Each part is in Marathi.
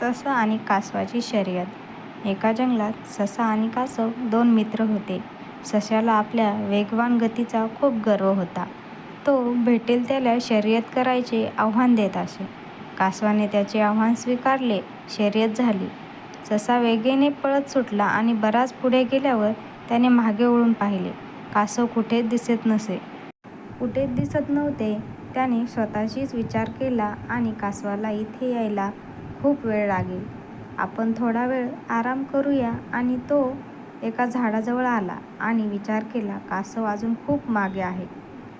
ससा आणि कासवाची शर्यत एका जंगलात ससा आणि कासव दोन मित्र होते. सशाला आपल्या वेगवान गतीचा खूप गर्व होता. तो भेटेल त्याला शर्यत करायचे आव्हान देत असे. कासवाने त्याचे आव्हान स्वीकारले. शर्यत झाली. ससा वेगेने पळत सुटला आणि बराच पुढे गेल्यावर त्याने मागे वळून पाहिले. कासव कुठेच दिसत नसे. कुठेच दिसत नव्हते. त्याने स्वतःशीच विचार केला आणि कासवाला इथे यायला खूप वेळ लागेल. आपण थोडा वेळ आराम करूया आणि तो एका झाडाजवळ आला आणि विचार केला कासव अजून खूप मागे आहे.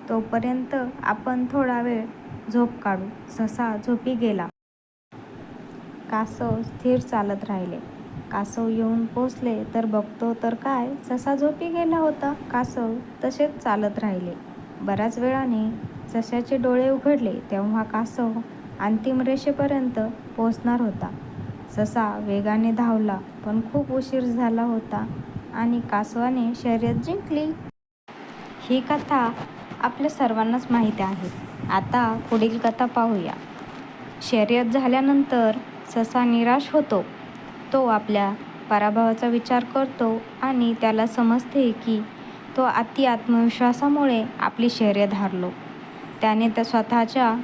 तोपर्यंत आपण थोडा वेळ झोप काढू. ससा झोपी गेला. कासव स्थिर चालत राहिले. कासव येऊन पोचले तर बघतो तर काय ससा झोपी गेला होता. कासव तसेच चालत राहिले. बऱ्याच वेळाने सशाचे डोळे उघडले तेव्हा कासव अंतिम रेषेपर्यंत पोहोचणार होता. ससा वेगाने धावला पण खूप उशीर झाला होता आणि कासवाने शर्यत जिंकली. ही कथा आपल्या सर्वांनाच माहीत आहे. आता पुढील कथा पाहूया. शर्यत झाल्यानंतर ससा निराश होतो. तो आपल्या पराभवाचा विचार करतो आणि त्याला समजते की तो अति आत्मविश्वासामुळे आपली शर्यत हारलो. त्याने त्या स्वतःच्या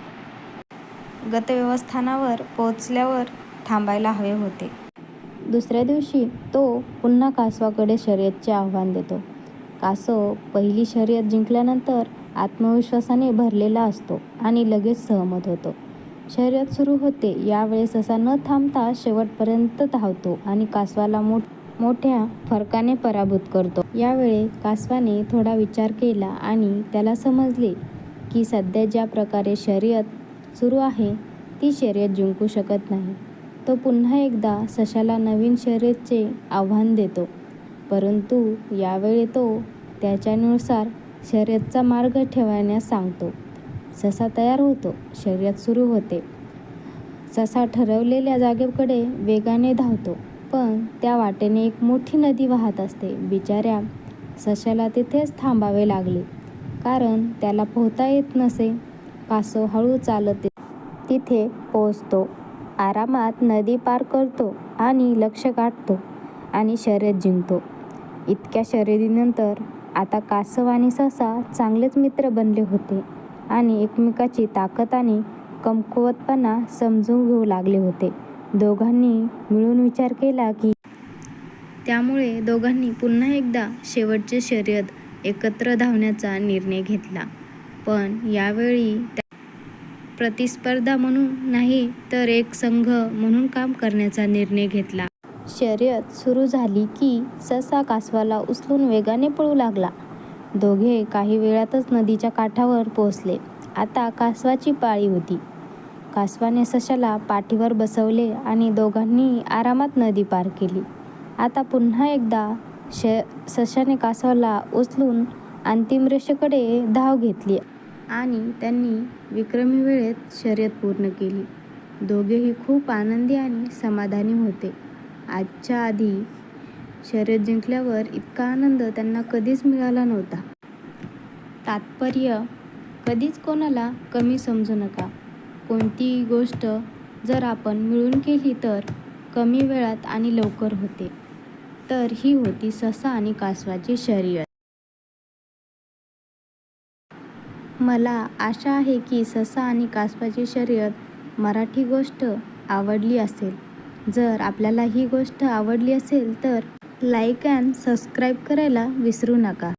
गतव्यवस्थानावर पोहोचल्यावर थांबायला हवे होते. दुसऱ्या दिवशी तो पुन्हा कासवाकडे शर्यतचे आव्हान देतो. कासव पहिली शर्यत जिंकल्यानंतर आत्मविश्वासाने भरलेला असतो आणि लगेच सहमत होतो. शर्यत सुरू होते. यावेळेस असा न थांबता शेवटपर्यंत धावतो आणि कासवाला मोठ मोठ्या फरकाने पराभूत करतो. यावेळी कासवाने थोडा विचार केला आणि त्याला समजले की सध्या ज्या प्रकारे शर्यत सुरू आहे ती शर्यत जिंकू शकत नाही. तो पुन्हा एकदा सशाला नवीन शर्यतचे आव्हान देतो. परंतु यावेळी तो त्याच्यानुसार शर्यतचा मार्ग ठेवण्यास सांगतो. ससा तयार होतो. शर्यत सुरू होते. ससा ठरवलेल्या जागेकडे वेगाने धावतो पण त्या वाटेने एक मोठी नदी वाहत असते. बिचाऱ्या सशाला तिथेच थांबावे लागले कारण त्याला पोहता येत नसे. कासव हळू चालत तिथे पोहोचतो. आरामात नदी पार करतो आणि लक्ष गाठतो आणि शर्यत जिंकतो. इतक्या शर्यतीनंतर आता कासव आणि ससा चांगलेच मित्र बनले होते आणि एकमेकाची ताकद आणि कमकुवतपणा समजून घेऊ लागले होते. दोघांनी मिळून विचार केला की त्यामुळे दोघांनी पुन्हा एकदा शेवटचे शर्यत एकत्र धावण्याचा निर्णय घेतला. पण यावेळी प्रतिस्पर्धा म्हणून नाही तर एक संघ म्हणून काम करण्याचा निर्णय घेतला. शर्यत सुरू झाली की ससा कासवाला उचलून वेगाने पळू लागला. दोघे काही वेळातच नदीच्या काठावर पोहोचले. आता कासवाची पाळी होती. कासवाने सशाला पाठीवर बसवले आणि दोघांनी आरामात नदी पार केली. आता पुन्हा एकदा श सशाने कासवाला उचलून अंतिम रेषेकडे धाव घेतली आणि त्यांनी विक्रमी वेळेत शर्यत पूर्ण केली. दोघेही खूप आनंदी आणि समाधानी होते. आजच्या आधी शर्यत जिंकल्यावर इतका आनंद त्यांना कधीच मिळाला नव्हता. तात्पर्य कधीच कोणाला कमी समजू नका. कोणतीही गोष्ट जर आपण मिळून केली तर कमी वेळात आणि लवकर होते. तर ही होती ससा आणि कासवाची शर्यत. मला आशा आहे की ससा आणि कासवाची शर्यत मराठी गोष्ट आवडली असेल. जर आपल्याला ही गोष्ट आवडली असेल तर लाईक अँड सबस्क्राईब करायला विसरू नका.